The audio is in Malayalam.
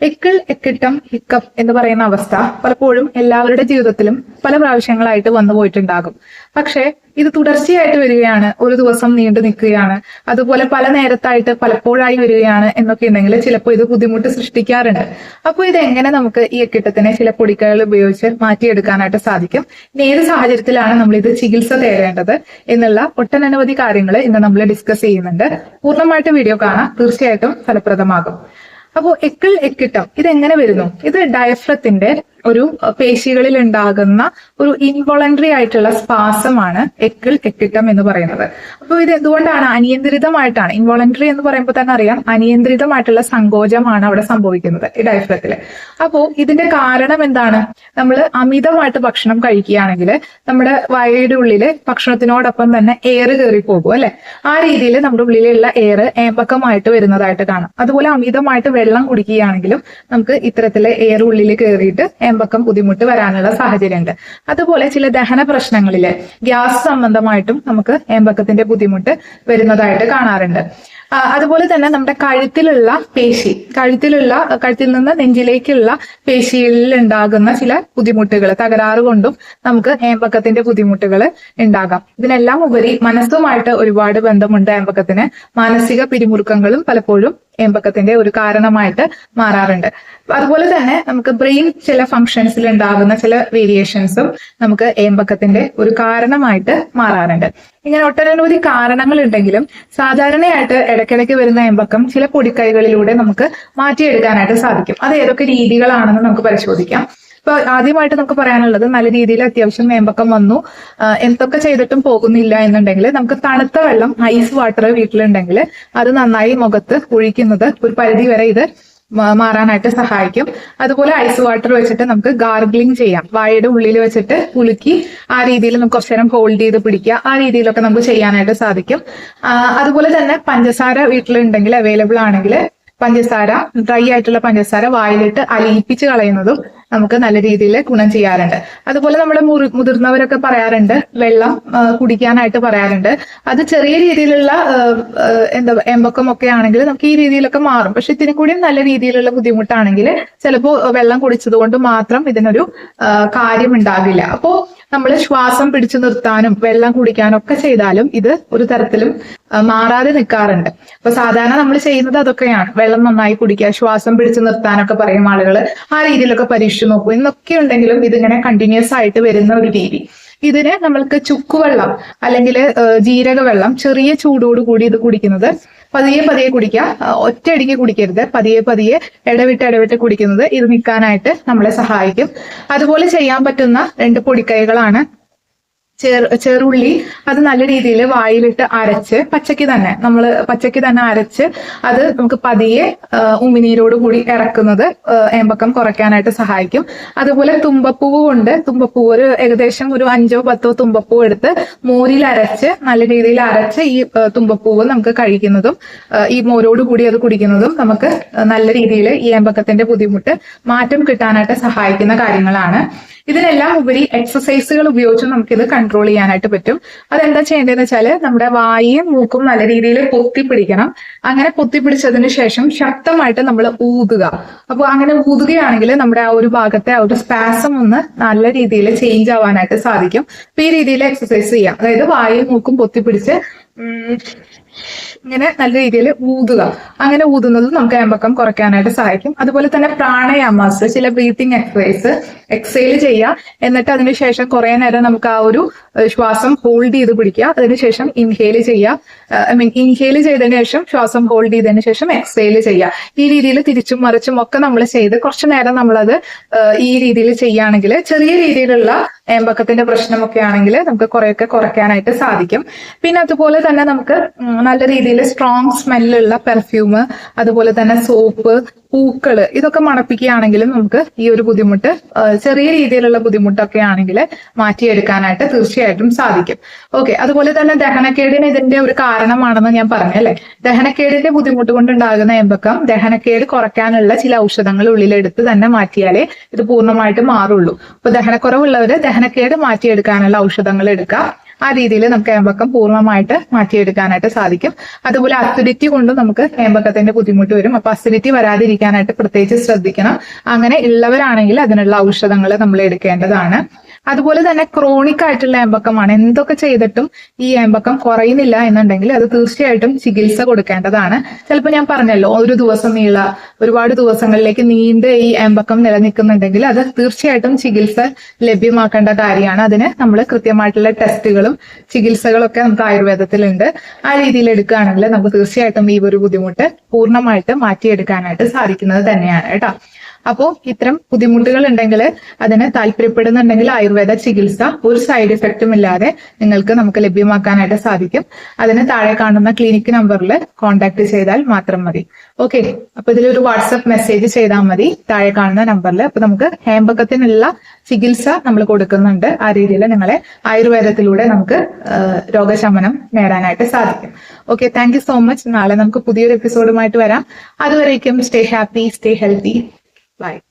എക്കിൾ എക്കിട്ടം ഹിക്കപ്പ് എന്ന് പറയുന്ന അവസ്ഥ പലപ്പോഴും എല്ലാവരുടെ ജീവിതത്തിലും പല പ്രാവശ്യങ്ങളായിട്ട് വന്നു പോയിട്ടുണ്ടാകും. പക്ഷേ ഇത് തുടർച്ചയായിട്ട് വരികയാണ്. ഒരു ദിവസം നീണ്ടു നിൽക്കുകയാണ്. അതുപോലെ പല നേരത്തായിട്ട് പലപ്പോഴായി വരികയാണ് എന്നൊക്കെ ഉണ്ടെങ്കിൽ ചിലപ്പോൾ ഇത് ബുദ്ധിമുട്ട് സൃഷ്ടിക്കാറുണ്ട്. അപ്പോൾ ഇത് എങ്ങനെ നമുക്ക് ഈ എക്കിട്ടത്തിനെ ചില പൊടിക്കൈകൾ ഉപയോഗിച്ച് മാറ്റിയെടുക്കാനായിട്ട് സാധിക്കും? ഇനി ഏത് സാഹചര്യത്തിലാണ് നമ്മൾ ഇത് ചികിത്സ തേടേണ്ടത് എന്നുള്ള ഒട്ടനവധി കാര്യങ്ങൾ ഇന്ന് നമ്മൾ ഡിസ്കസ് ചെയ്യുന്നുണ്ട്. പൂർണമായിട്ട് വീഡിയോ കാണാം. തീർച്ചയായിട്ടും ഫലപ്രദമാകും. അപ്പോൾ എക്കിൾ എക്കിട്ടം ഇത് എങ്ങനെ വരുന്നു? ഇത് ഡയഫ്രത്തിന്റെ ഒരു പേശികളിൽ ഉണ്ടാകുന്ന ഒരു ഇൻവോളണ്ടറി ആയിട്ടുള്ള സ്പാസമാണ് എക്കിൾ എക്കിട്ടം എന്ന് പറയുന്നത്. അപ്പോൾ ഇത് എന്തുകൊണ്ടാണ്? അനിയന്ത്രിതമായിട്ടാണ്. ഇൻവോളണ്ടറി എന്ന് പറയുമ്പോൾ തന്നെ അറിയാം അനിയന്ത്രിതമായിട്ടുള്ള സങ്കോചമാണ് അവിടെ സംഭവിക്കുന്നത് ഈ ഡയഫ്രത്തിൽ അപ്പോൾ ഇതിന്റെ കാരണം എന്താണ്? നമ്മൾ അമിതമായിട്ട് ഭക്ഷണം കഴിക്കുകയാണെങ്കിൽ നമ്മുടെ വയയുടെ ഉള്ളിൽ ഭക്ഷണത്തിനോടൊപ്പം തന്നെ എയർ കയറി പോകും അല്ലെ? ആ രീതിയിൽ നമ്മുടെ ഉള്ളിലുള്ള എയർ ഏമ്പക്കമായിട്ട് വരുന്നതായിട്ട് കാണാം. അതുപോലെ അമിതമായിട്ട് വെള്ളം കുടിക്കുകയാണെങ്കിലും നമുക്ക് ഇത്തരത്തിലെ എയർ ഉള്ളിൽ കയറിയിട്ട് ഏമ്പക്കം ബുദ്ധിമുട്ട് വരാനുള്ള സാഹചര്യമുണ്ട് അതുപോലെ ചില ദഹന പ്രശ്നങ്ങളിൽ ഗ്യാസ് സംബന്ധമായിട്ടും നമുക്ക് ഏമ്പക്കത്തിന്റെ ബുദ്ധിമുട്ട് വരുന്നതായിട്ട് കാണാറുണ്ട്. അതുപോലെ തന്നെ നമ്മുടെ കഴുത്തിലുള്ള പേശി കഴുത്തിലുള്ള കഴുത്തിൽ നിന്ന് നെഞ്ചിലേക്കുള്ള പേശിയിൽ ഉണ്ടാകുന്ന ചില ബുദ്ധിമുട്ടുകൾ തകരാറ് കൊണ്ടും നമുക്ക് ഏമ്പക്കത്തിന്റെ ബുദ്ധിമുട്ടുകൾ ഉണ്ടാകാം. ഇതിനെല്ലാം ഉപരി മനസ്സുമായിട്ട് ഒരുപാട് ബന്ധമുണ്ട് ഏമ്പക്കത്തിന്. മാനസിക പിരിമുറുക്കങ്ങളും പലപ്പോഴും ഏമ്പക്കത്തിന്റെ ഒരു കാരണമായിട്ട് മാറാറുണ്ട്. അതുപോലെ തന്നെ നമുക്ക് ബ്രെയിൻ ചില ഫങ്ഷൻസിൽ ഉണ്ടാകുന്ന ചില വേരിയേഷൻസും നമുക്ക് ഏമ്പക്കത്തിന്റെ ഒരു കാരണമായിട്ട് മാറാറുണ്ട്. ഇങ്ങനെ ഒട്ടനവധി കാരണങ്ങൾ ഉണ്ടെങ്കിലും സാധാരണയായിട്ട് ഇടയ്ക്കിടയ്ക്ക് വരുന്ന ഏമ്പക്കം ചില പൊടിക്കൈകളിലൂടെ നമുക്ക് മാറ്റിയെടുക്കാനായിട്ട് സാധിക്കും. അത് ഏതൊക്കെ രീതികളാണെന്ന് നമുക്ക് പരിശോധിക്കാം. ഇപ്പൊ ആദ്യമായിട്ട് നമുക്ക് പറയാനുള്ളത് നല്ല രീതിയിൽ അത്യാവശ്യം മേമ്പക്കം വന്നു. എന്തൊക്കെ ചെയ്തിട്ടും പോകുന്നില്ല എന്നുണ്ടെങ്കിൽ നമുക്ക് തണുത്ത വെള്ളം ഐസ് വാട്ടർ വീട്ടിലുണ്ടെങ്കിൽ അത് നന്നായി മുഖത്ത് ഒഴിക്കുന്നത് ഒരു പരിധി വരെ ഇത് മാറാനായിട്ട് സഹായിക്കും. അതുപോലെ ഐസ് വാട്ടർ വെച്ചിട്ട് നമുക്ക് ഗാർഗ്ലിംഗ് ചെയ്യാം. വായയുടെ ഉള്ളിൽ വെച്ചിട്ട് കുലുക്കി ആ രീതിയിൽ നമുക്ക് കുറച്ചു നേരം ഹോൾഡ് ചെയ്ത് പിടിക്കുക. ആ രീതിയിലൊക്കെ നമുക്ക് ചെയ്യാനായിട്ട് സാധിക്കും. അതുപോലെ തന്നെ പഞ്ചസാര വീട്ടിലുണ്ടെങ്കിൽ അവൈലബിൾ ആണെങ്കിൽ പഞ്ചസാര ഡ്രൈ ആയിട്ടുള്ള പഞ്ചസാര വായിലിട്ട് അലിയിപ്പിച്ച് കളയുന്നതും നമുക്ക് നല്ല രീതിയിൽ ഗുണം ചെയ്യാറുണ്ട്. അതുപോലെ നമ്മുടെ മുതിർന്നവരൊക്കെ പറയാറുണ്ട് വെള്ളം കുടിക്കാനായിട്ട് പറയാറുണ്ട്. അത് ചെറിയ രീതിയിലുള്ള എന്താ എമ്പക്കം ഒക്കെ ആണെങ്കിൽ നമുക്ക് ഈ രീതിയിലൊക്കെ മാറും. പക്ഷെ ഇതിനും കൂടി നല്ല രീതിയിലുള്ള ബുദ്ധിമുട്ടാണെങ്കിൽ ചിലപ്പോൾ വെള്ളം കുടിച്ചത് കൊണ്ട് മാത്രം ഇതിനൊരു കാര്യം ഉണ്ടാകില്ല അപ്പോ നമ്മൾ ശ്വാസം പിടിച്ചു നിർത്താനും വെള്ളം കുടിക്കാനും ഒക്കെ ചെയ്താലും ഇത് ഒരു തരത്തിലും മാറാതെ നിൽക്കാറുണ്ട് അപ്പൊ സാധാരണ നമ്മൾ ചെയ്യുന്നത് അതൊക്കെയാണ്. വെള്ളം നന്നായി കുടിക്കുക ശ്വാസം പിടിച്ചു നിർത്താനൊക്കെ പറയും ആളുകൾ ആ രീതിയിലൊക്കെ പരീക്ഷിച്ചു നോക്കും. എന്നൊക്കെ ഉണ്ടെങ്കിലും ഇതിങ്ങനെ കണ്ടിന്യൂസ് ആയിട്ട് വരുന്ന ഒരു രീതി. ഇതിന് നമ്മൾക്ക് ചുക്കുവെള്ളം അല്ലെങ്കിൽ ജീരക വെള്ളം ചെറിയ ചൂടോടുകൂടി ഇത് കുടിക്കുന്നത് പതിയെ പതിയെ കുടിക്കുക ഒറ്റയടിക്ക് കുടിക്കരുത്. പതിയെ പതിയെ ഇടവിട്ട് ഇടവിട്ട് കുടിക്കുന്നത് ഇത് നിൽക്കാനായിട്ട് നമ്മളെ സഹായിക്കും. അതുപോലെ ചെയ്യാൻ പറ്റുന്ന രണ്ട് പൊടിക്കൈകളാണ് ചെറു ചെറുള്ളി അത് നല്ല രീതിയിൽ വായിലിട്ട് അരച്ച് പച്ചക്ക് തന്നെ നമ്മൾ പച്ചക്ക് തന്നെ അരച്ച് അത് നമുക്ക് പതിയെ ഉമിനീരോട് കൂടി ഇറക്കുന്നത് ഏമ്പക്കം കുറയ്ക്കാനായിട്ട് സഹായിക്കും. അതുപോലെ തുമ്പപ്പൂവ് കൊണ്ട് തുമ്പപ്പൂവ് ഒരു ഏകദേശം ഒരു അഞ്ചോ പത്തോ തുമ്പപ്പൂ എടുത്ത് മോരിൽ അരച്ച് നല്ല രീതിയിൽ അരച്ച് ഈ തുമ്പപ്പൂവ് നമുക്ക് കഴിക്കുന്നതും ഈ മോരോട് കൂടി അത് കുടിക്കുന്നതും നമുക്ക് നല്ല രീതിയിൽ ഈ ഏമ്പക്കത്തിന്റെ ബുദ്ധിമുട്ട് മാറ്റം കിട്ടാനായിട്ട് സഹായിക്കുന്ന കാര്യങ്ങളാണ്. ഇതിനെല്ലാം ഉപരി എക്സസൈസുകൾ ഉപയോഗിച്ച് നമുക്കിത് കൺട്രോൾ ചെയ്യാനായിട്ട് പറ്റും. അതെന്താ ചെയ്യേണ്ടതെന്ന് വെച്ചാൽ നമ്മുടെ വായും മൂക്കും നല്ല രീതിയിൽ പൊത്തി പിടിക്കണം അങ്ങനെ പൊത്തി പിടിച്ചതിന് ശേഷം ശക്തമായിട്ട് നമ്മൾ ഊതുക. അപ്പോൾ അങ്ങനെ ഊതുകയാണെങ്കിൽ നമ്മുടെ ആ ഒരു ഭാഗത്തെ ആ ഒരു സ്പാസം ഒന്ന് നല്ല രീതിയിൽ ചേഞ്ച് ആവാനായിട്ട് സാധിക്കും. അപ്പൊ ഈ രീതിയിൽ എക്സസൈസ് ചെയ്യാം. അതായത് വായും മൂക്കും പൊത്തിപ്പിടിച്ച് ഉം, ഇങ്ങനെ നല്ല രീതിയിൽ ഊതുക. അങ്ങനെ ഊതുന്നത് നമുക്ക് ഏമ്പക്കം കുറയ്ക്കാനായിട്ട് സഹായിക്കും. അതുപോലെ തന്നെ പ്രാണയാമാസ് ചില ബ്രീത്തിങ് എക്സസൈസ് എക്സൈൽ ചെയ്യുക. എന്നിട്ട് അതിനുശേഷം കുറെ നേരം നമുക്ക് ആ ഒരു ശ്വാസം ഹോൾഡ് ചെയ്ത് പിടിക്കുക. അതിനുശേഷം ഇൻഹെയിൽ ചെയ്യുക. ഐ മീൻ ഇൻഹെയിൽ ചെയ്തതിന് ശേഷം ശ്വാസം ഹോൾഡ് ചെയ്തതിന് ശേഷം എക്സൈൽ ചെയ്യുക. ഈ രീതിയിൽ തിരിച്ചും മറിച്ചും ഒക്കെ നമ്മൾ ചെയ്ത് കുറച്ചു നേരം നമ്മളത് ഈ രീതിയിൽ ചെയ്യുകയാണെങ്കിൽ ചെറിയ രീതിയിലുള്ള ഏമ്പക്കത്തിന്റെ പ്രശ്നമൊക്കെ ആണെങ്കിൽ നമുക്ക് കുറെയൊക്കെ കുറയ്ക്കാനായിട്ട് സാധിക്കും. പിന്നെ അതുപോലെ തന്നെ നമുക്ക് നല്ല രീതിയിൽ സ്ട്രോങ് സ്മെല്ലുള്ള പെർഫ്യൂം അതുപോലെ തന്നെ സോപ്പ് പൂക്കൾ ഇതൊക്കെ മണപ്പിക്കുകയാണെങ്കിലും നമുക്ക് ഈ ഒരു ബുദ്ധിമുട്ട് ചെറിയ രീതിയിലുള്ള ബുദ്ധിമുട്ടൊക്കെ ആണെങ്കിൽ മാറ്റിയെടുക്കാനായിട്ട് തീർച്ചയായിട്ടും സാധിക്കും. ഓക്കെ അതുപോലെ തന്നെ ദഹനക്കേടിന് ഇതിന്റെ ഒരു കാരണമാണെന്ന് ഞാൻ പറഞ്ഞു അല്ലെ? ദഹനക്കേടിന്റെ ബുദ്ധിമുട്ട് കൊണ്ടുണ്ടാകുന്ന എമ്പക്കം ദഹനക്കേട് കുറയ്ക്കാനുള്ള ചില ഔഷധങ്ങൾ ഉള്ളിലെടുത്ത് തന്നെ മാറ്റിയാലേ ഇത് പൂർണമായിട്ട് മാറുള്ളൂ. അപ്പൊ ദഹനക്കുറവുള്ളവര് ദഹനക്കേട് മാറ്റിയെടുക്കാനുള്ള ഔഷധങ്ങൾ എടുക്കുക ആ രീതിയിൽ നമുക്ക് ഏമ്പക്കം പൂർണമായിട്ട് മാറ്റിയെടുക്കാനായിട്ട് സാധിക്കും. അതുപോലെ അസിഡിറ്റി കൊണ്ട് നമുക്ക് ഏമ്പക്കത്തിന്റെ ബുദ്ധിമുട്ട് വരും. അപ്പൊ അസിഡിറ്റി വരാതിരിക്കാനായിട്ട് പ്രത്യേകിച്ച് ശ്രദ്ധിക്കണം. അങ്ങനെ ഉള്ളവരാണെങ്കിൽ അതിനുള്ള ഔഷധങ്ങൾ നമ്മൾ എടുക്കേണ്ടതാണ്. അതുപോലെ തന്നെ ക്രോണിക് ആയിട്ടുള്ള ഏമ്പക്കമാണ്. എന്തൊക്കെ ചെയ്തിട്ടും ഈ ഏമ്പക്കം കുറയുന്നില്ല എന്നുണ്ടെങ്കിൽ അത് തീർച്ചയായിട്ടും ചികിത്സ കൊടുക്കേണ്ടതാണ്. ചിലപ്പോൾ ഞാൻ പറഞ്ഞല്ലോ ഒരു ദിവസം നീള ഒരുപാട് ദിവസങ്ങളിലേക്ക് നീണ്ട ഈ ഏമ്പക്കം നിലനിൽക്കുന്നുണ്ടെങ്കിൽ അത് തീർച്ചയായിട്ടും ചികിത്സ ലഭ്യമാക്കേണ്ട കാര്യമാണ്. അതിന് നമ്മൾ കൃത്യമായിട്ടുള്ള ടെസ്റ്റുകളും ചികിത്സകളൊക്കെ നമുക്ക് ആയുർവേദത്തിലുണ്ട്. ആ രീതിയിൽ എടുക്കുകയാണെങ്കിൽ നമുക്ക് തീർച്ചയായിട്ടും ഈ ഒരു ബുദ്ധിമുട്ട് പൂർണമായിട്ട് മാറ്റിയെടുക്കാനായിട്ട് സാധിക്കുന്നത് തന്നെയാണ് കേട്ടോ. അപ്പോൾ ഇത്തരം ബുദ്ധിമുട്ടുകൾ ഉണ്ടെങ്കിൽ അതിന് താല്പര്യപ്പെടുന്നുണ്ടെങ്കിൽ ആയുർവേദ ചികിത്സ ഒരു സൈഡ് ഇഫക്റ്റും ഇല്ലാതെ നിങ്ങൾക്ക് നമുക്ക് ലഭ്യമാക്കാനായിട്ട് സാധിക്കും. അതിന് താഴെ കാണുന്ന ക്ലിനിക് നമ്പറിൽ കോൺടാക്ട് ചെയ്താൽ മാത്രം മതി. ഓക്കെ അപ്പൊ ഇതിലൊരു വാട്സപ്പ് മെസ്സേജ് ചെയ്താൽ മതി. താഴെ കാണുന്ന നമ്പറിൽ അപ്പൊ നമുക്ക് ഹേമ്പകത്തിനുള്ള ചികിത്സ നമ്മൾ കൊടുക്കുന്നുണ്ട്. ആ രീതിയിൽ നിങ്ങളെ ആയുർവേദത്തിലൂടെ നമുക്ക് രോഗശമനം നേടാനായിട്ട് സാധിക്കും. ഓക്കെ താങ്ക് സോ മച്ച് നാളെ നമുക്ക് പുതിയൊരു എപ്പിസോഡുമായിട്ട് വരാം. അതുവരേക്കും stay happy stay healthy like